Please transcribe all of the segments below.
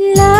Love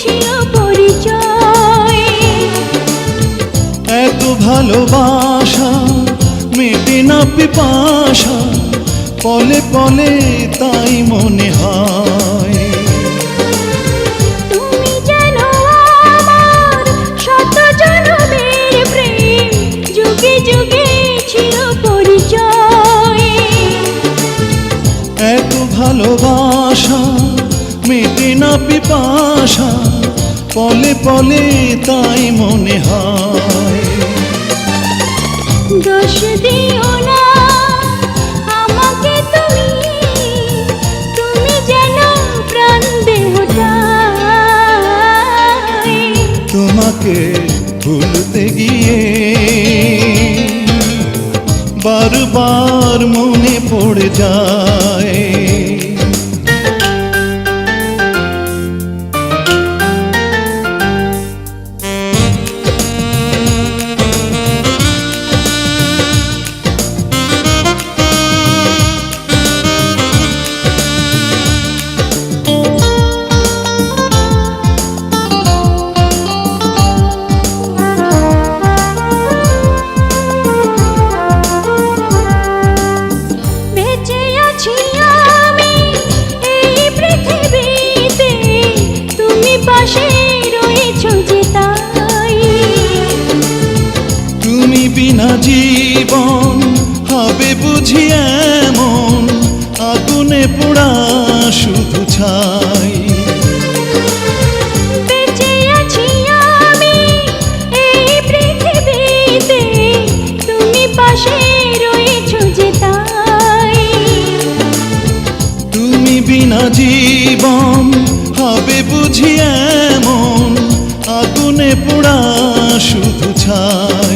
ছিল পরিচয়। এত ভালোবাসা মেটে না পিপাসা পলে পলে তাই মনে হয়। তুমি না পিপাসা পলে পলে তাই মনে হয়। দোষ দিও না আমাকে তুমি তুমি যেন প্রাণ দেহটাই তোমাকে ভুলতে গিয়ে বারবার মনে পড়ে যায়। বিনা জীবন হবে বুঝি এমন আগুনে পোড়া শুধু ছাই। তুমি বিনা জীবন হবে বুঝি এমন আগুনে পোড়া শুধু ছাই।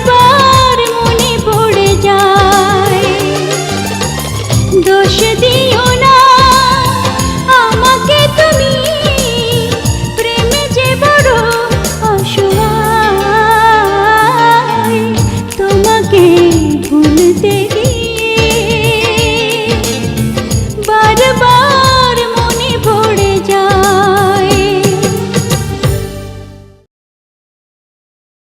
বারবার মনে পড়ে যায়। দোষ না